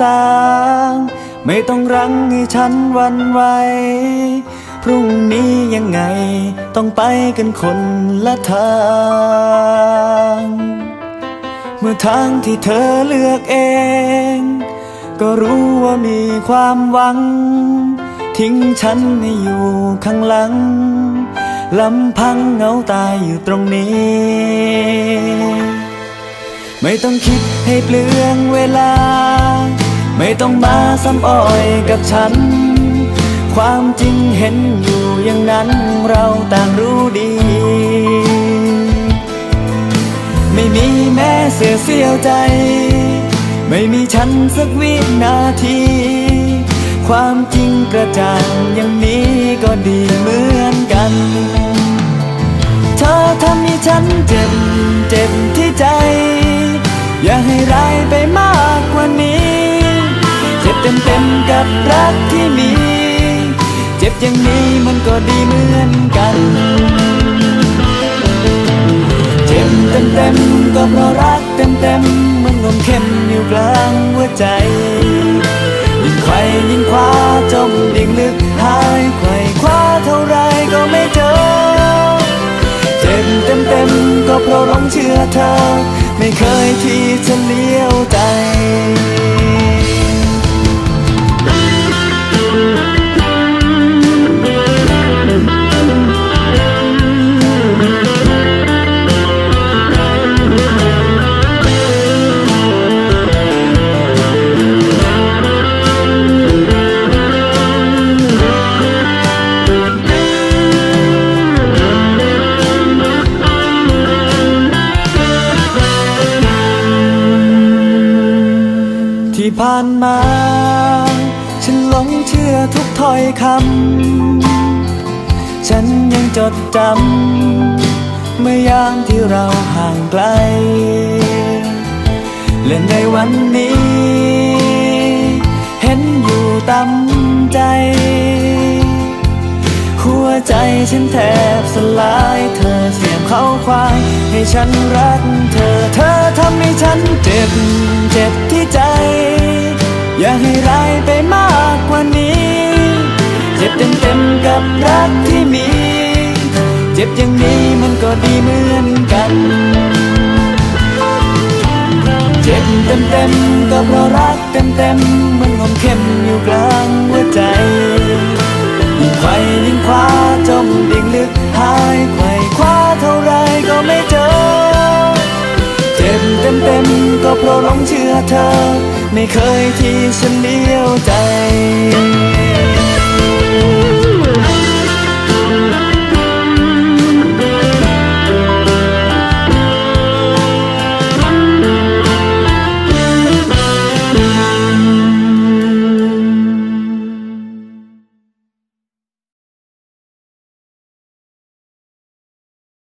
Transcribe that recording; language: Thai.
สาง ไม่ต้องรังให้ฉันวันไหวพรุ่งนี้ยังไง ต้องไปกันคนละทาง เมื่อทางที่เธอเลือกเอง ก็รู้ว่ามีความหวัง ทิ้งฉันให้อยู่ข้างหลังลำพังเงาตายอยู่ตรงนี้ ไม่ต้องคิดให้เปลืองเวลา ไม่ต้องมาซ้ำอ้อยกับฉัน ความจริงเห็นอยู่อย่างนั้นเราต่างรู้ดี ไม่มีแม้เสียเสียวใจ ไม่มีฉันสักวินาที ความจริงกระจ่างอย่างนี้ก็ดีเหมือนกันเธอทำให้ฉันเจ็บ เจ็บที่ใจ อย่าให้ร้ายไปมากกว่านี้ กับรักที่มี เจ็บอย่างนี้มันก็ดีเหมือนกัน เจ็บเต็มเต็มๆก็เพราะรักเต็มเต็มๆมันงมเข็มอยู่กลางหัวใจ ยิ่งไขว่ยิ่งคว้าจมดิ่งลึกหายไขว่คว้าเท่าไรก็ไม่เจอ เจ็บเต็มเต็มๆก็เพราะหลงเชื่อเธอ ไม่เคยที่จะเลี้ยวใจ ที่ผ่านมา ฉันหลงเชื่อทุกถ้อยคำ ฉันยังจดจำเมื่อยามที่เราห่างไกล และในวันนี้ เห็นอยู่ตำใจ หัวใจฉันแทบสลายเธอเสียงเขาควาย ให้ฉันรักเธอ เธอทำให้ฉันเจ็บ เจ็บที่ใจ อย่าให้ร้ายไปมากกว่านี้ เจ็บเต็มเต็มๆกับรักที่มี เจ็บอย่างนี้มันก็ดีเหมือนกัน เจ็บเต็มเต็มๆก็เพราะรักเต็มเต็มๆมันงมเข็มอยู่กลางหัวใจยิ่งไขยิ่งคว้า เพราะหลงเชื่อเธอ ไม่เคยที่ฉันเดียวใจ